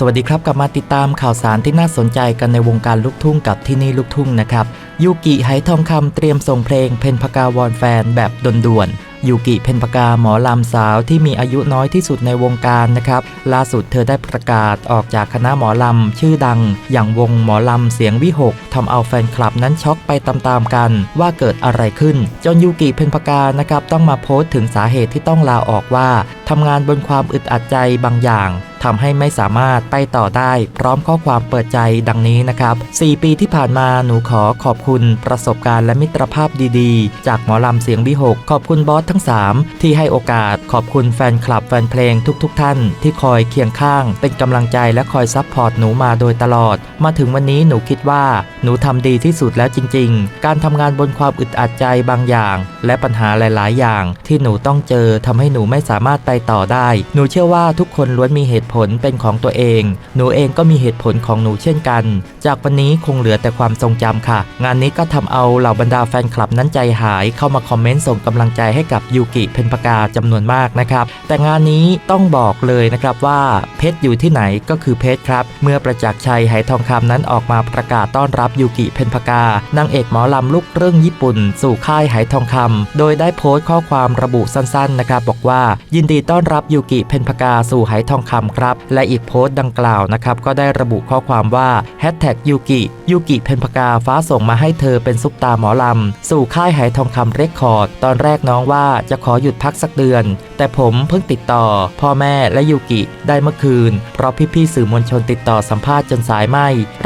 สวัสดีครับกลับมาติดตามข่าวสารที่น่าสนใจกันในวงการลูกทุ่งกับที่นี่ลูกทุ่งนะครับยูกิไหทองคำเตรียมส่งเพลงเพนพกาวอนแฟนแบบด่วนๆ ยูกิเพนพกาหมอลำสาวที่มีอายุน้อยที่สุดในวงการนะครับ ล่าสุดเธอได้ประกาศออกจากคณะหมอลำชื่อดัง อย่างวงหมอลำเสียงวิหกทำเอาแฟนคลับนั้นช็อกไปตามๆกันว่าเกิดอะไรขึ้น จนยูกิเพนพกานะครับต้องมาโพสต์ถึงสาเหตุที่ต้องลาออกว่าทำงานบนความอึดอัดใจบางอย่างทำให้ไม่สามารถไปต่อได้พร้อมข้อความเปิดใจดังนี้นะครับ 4 ปีที่ผ่านมาหนูขอขอบคุณประสบการณ์และมิตรภาพดีๆ จากหมอลำเสียงวิหกขอบคุณบอสทั้ง 3 ที่ให้โอกาสขอบคุณแฟนคลับแฟนเพลงทุกๆทท่าน ที่คอยเคียงข้าง เป็นกำลังใจและคอยซัพพอร์ตหนูมาโดยตลอด มาถึงวันนี้หนูคิดว่าหนูทำดีที่สุดแล้วจริง ๆ การทำงานบนความอึดอัดใจบางอย่าง และปัญหาหลาย ๆ อย่าง ที่หนูต้องเจอทำให้หนูไม่สามารถไปต่อได้ หนูเชื่อว่าทุกคนล้วนมีเหตุผลเป็นของตัวเอง หนูเองก็มีเหตุผลของหนูเช่นกัน จากวันนี้คงเหลือแต่ความทรงจำค่ะ งานนี้ก็ทำเอาเหล่าบรรดาแฟนคลับนั้นใจหายเข้ามาคอมเมนต์ส่งกำลังใจให้กับยูกิเพนปากาจำนวนมากนะครับ แต่งานนี้ต้องบอกเลยนะครับว่าเพชรอยู่ที่ไหนก็คือเพชรครับ เมื่อประจักษ์ชัยไหทองคำนั้นออกมาประกาศต้อนรับยูกิเพนปากานางเอกหมอลำลูกเรื่องญี่ปุ่น สู่ค่ายไหทองคำโดยได้โพสต์ข้อความระบุสั้นๆนะครับบอกว่า ยินดีต้อนรับยูกิเพนปากาสู่ไหทองคำครับ และอีกโพสต์ดังกล่าวนะครับก็ได้ระบุข้อความว่าแฮชแท็กยูกิยูกิเพนปากาฟ้าส่งมาให้เธอเป็นซุปตาหมอลำ สู่ค่ายไหทองคำเรคคอร์ด ตอนแรกน้องว่าจะขอหยุดพักสักเดือน แต่ผมเพิ่งติดต่อ พ่อแม่และยูกิได้เมื่อคืน เพราะพี่ๆสื่อมวลชนติดต่อสัมภาษณ์จนสายไหม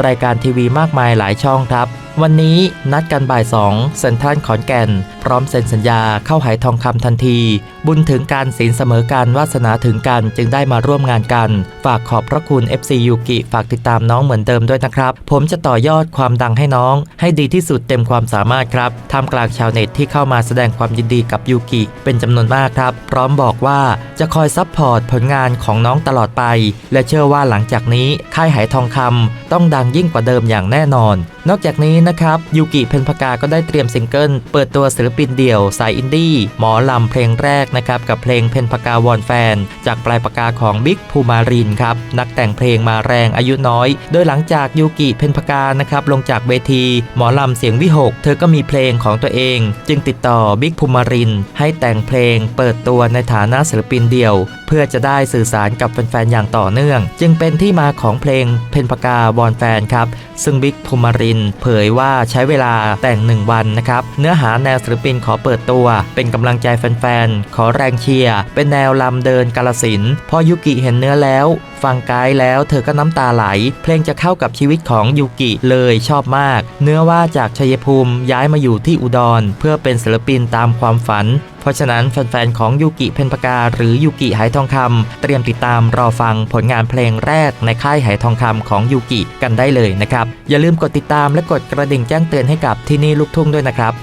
รายการทีวีมากมายหลายช่องครับ วันนี้นัดกันบ่ายสองเซ็นทรัลขอนแก่น พร้อมเซ็นสัญญาเข้าหายทองคำทันที บุญถึงการศีลเสมอกันวาสนาถึงกันจึงได้มาร่วมงานกัน ฝากขอบพระคุณ FC ยูกิฝากติดตามน้องเหมือนเดิมด้วยนะครับ ผมจะต่อยอดความดังให้น้อง ให้ดีที่สุดเต็มความสามารถครับท่ามกลางชาวเน็ตที่เข้ามาแสดงความยินดีกับยูกิเป็นจำนวนมากครับ พร้อมบอกว่าจะคอยซัพพอร์ตผลงานของน้องตลอดไป และเชื่อว่าหลังจากนี้ค่ายหายทองคำต้องดังยิ่งกว่าเดิมอย่างแน่นอน นอกจากนี้นะครับยูกิเพนพกาก็ได้เตรียมซิงเกิลเปิดตัวศิลปินเดี่ยวสายอินดี้หมอลำเพลงแรกนะครับกับเพลงเพนพกาวอนแฟน จากปลายปากกาของบิ๊กภูมารินครับนักแต่งเพลงมาแรงอายุน้อย โดยหลังจากยูกิเพนพกานะครับลงจากเวที หมอลำเสียงวิหก เธอก็มีเพลงของตัวเอง จึงติดต่อบิ๊กภูมาริน ให้แต่งเพลงเปิดตัวในฐานะศิลปินเดี่ยว เพื่อจะได้สื่อสารกับแฟนๆอย่างต่อเนื่อง จึงเป็นที่มาของเพลงเพนพกาวอนแฟนครับซึ่งบิ๊กภูมารินเผยว่าใช้เวลาแต่ง 1 วันนะครับ เนื้อหาแนวศิลปินขอเปิดตัว เป็นกำลังใจแฟนๆ ขอแรงเชียร์ เป็นแนวลำเดินกาลสินพอยุกิเห็นเนื้อแล้ว ฟังไกด์แล้วเธอก็น้ำตาไหล เพลงจะเข้ากับชีวิตของยูกิเลยชอบมาก เนื้อว่าจากชัยภูมิย้ายมาอยู่ที่อุดร เพื่อเป็นศิลปินตามความฝัน เพราะฉะนั้นแฟนๆของยูกิเพนปากาหรือยูกิไหทองคำเตรียมติดตามรอฟังผลงานเพลงแรกในค่ายไหทองคำของยูกิกันได้เลยนะครับ อย่าลืมกดติดตามและกดกระดิ่งแจ้งเตือนให้กับที่นี่ลูกทุ่งด้วยนะครับ